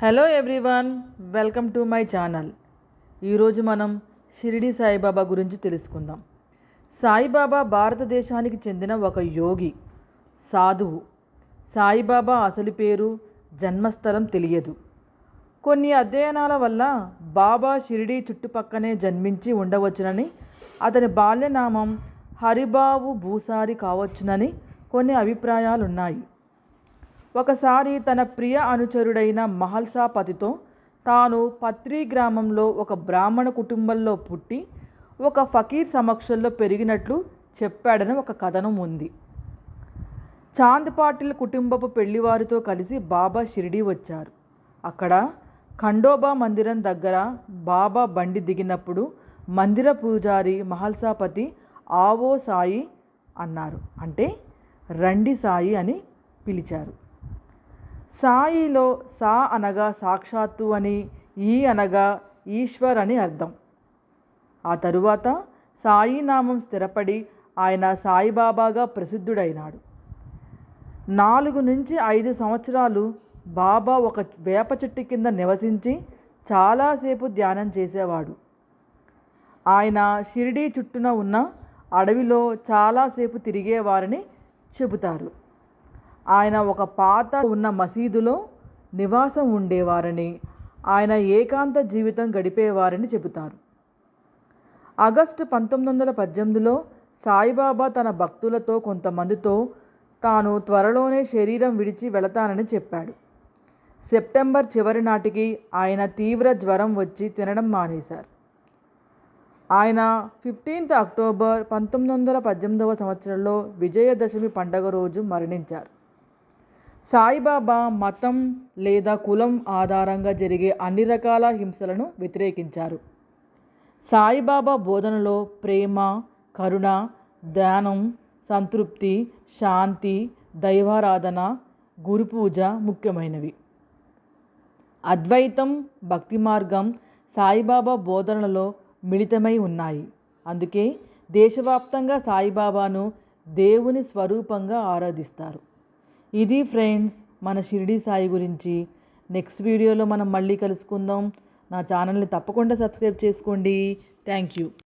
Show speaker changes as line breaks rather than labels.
Hello everyone welcome to my channel ఈరోజు మనం షిరిడి సాయిబాబా గురించి తెలుసుకుందాం. సాయిబాబా భారతదేశానికి చెందిన ఒక యోగి సాధువు. సాయిబాబా అసలు పేరు జన్మస్థలం తెలియదు. కొన్ని అధ్యయనాల వల్ల బాబా షిరిడి చుట్టుపక్కనే జన్మించి ఉండవచ్చునని అతని బాల్యనామం హరిబాబు భూసారి కావచ్చునని కొన్ని అభిప్రాయాలున్నాయి. ఒకసారి తన ప్రియ అనుచరుడైన మహల్సాపతితో తాను పత్రి గ్రామంలో ఒక బ్రాహ్మణ కుటుంబంలో పుట్టి ఒక ఫకీర్ సమక్షంలో పెరిగినట్లు చెప్పాడని ఒక కథనం ఉంది. చాంద్ పాటిల్ కుటుంబపు పెళ్ళివారితో కలిసి బాబా షిరిడి వచ్చారు. అక్కడ ఖండోబా మందిరం దగ్గర బాబా బండి దిగినప్పుడు మందిర పూజారి మహల్సాపతి ఆవో సాయి అన్నారు. అంటే రండి సాయి అని పిలిచారు. సాయిలో సా అనగా సాక్షాత్తు అని ఈ అనగా ఈశ్వర్ అని అర్థం. ఆ తరువాత సాయి నామం స్థిరపడి ఆయన సాయిబాబాగా ప్రసిద్ధుడైనాడు. నాలుగు నుంచి ఐదు సంవత్సరాలు బాబా ఒక వేప చెట్టు కింద నివసించి చాలాసేపు ధ్యానం చేసేవాడు. ఆయన షిరిడీ చుట్టూన ఉన్న అడవిలో చాలాసేపు తిరిగేవారని చెబుతారు. ఆయన ఒక పాత ఉన్న మసీదులో నివాసం ఉండేవారని ఆయన ఏకాంత జీవితం గడిపేవారని చెబుతారు. ఆగస్టు పంతొమ్మిది వందల పద్దెనిమిదిలో సాయిబాబా తన భక్తులతో కొంతమందితో తాను త్వరలోనే శరీరం విడిచి వెళతానని చెప్పాడు. సెప్టెంబర్ చివరి నాటికి ఆయన తీవ్ర జ్వరం వచ్చి తినడం మానేశారు. ఆయన ఫిఫ్టీన్త్ అక్టోబర్ పంతొమ్మిది వందల పద్దెనిమిదవ సంవత్సరంలో విజయదశమి పండగ రోజు మరణించారు. సాయిబాబా మతం లేదా కులం ఆధారంగా జరిగే అన్ని రకాల హింసలను వ్యతిరేకించారు. సాయిబాబా బోధనలో ప్రేమ కరుణ ధ్యానం సంతృప్తి శాంతి దైవారాధన గురుపూజ ముఖ్యమైనవి. అద్వైతం భక్తి మార్గం సాయిబాబా బోధనలలో మిళితమై ఉన్నాయి. అందుకే దేశవ్యాప్తంగా సాయిబాబాను దేవుని స్వరూపంగా ఆరాధిస్తారు. ఇది ఫ్రెండ్స్ మన షిరిడి సాయి గురించి. నెక్స్ట్ వీడియోలో మనం మళ్ళీ కలుసుకుందాం. నా ఛానల్ని తప్పకుండా సబ్స్క్రైబ్ చేసుకోండి. Thank you.